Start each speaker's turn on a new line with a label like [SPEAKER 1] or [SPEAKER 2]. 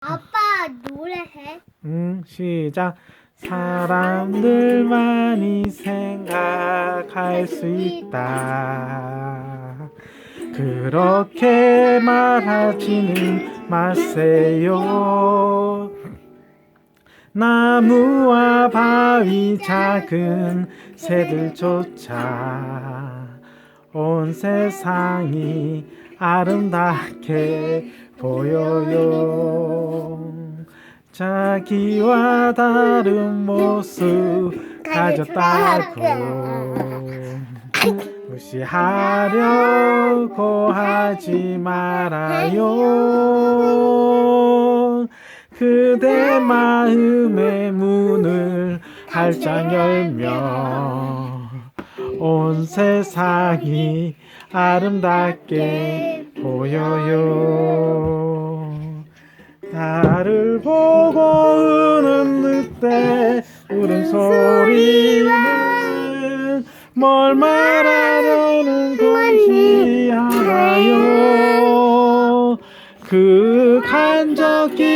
[SPEAKER 1] 아빠 노래해.
[SPEAKER 2] 음, 시작. 사람들만이 생각할 수 있다. 그렇게 말하지는 마세요. 나무와 바위 작은 새들조차 온 세상이 아름답게 보여요. 자기와 다른 모습 가졌다고 무시하려고 하지 말아요. 그대 마음의 문을 활짝 열며 온 세상이 아름답게 보여요. 나를 보고 우는 늑대 울음소리는 뭘 말하려는 건지 알아요. 그 간적이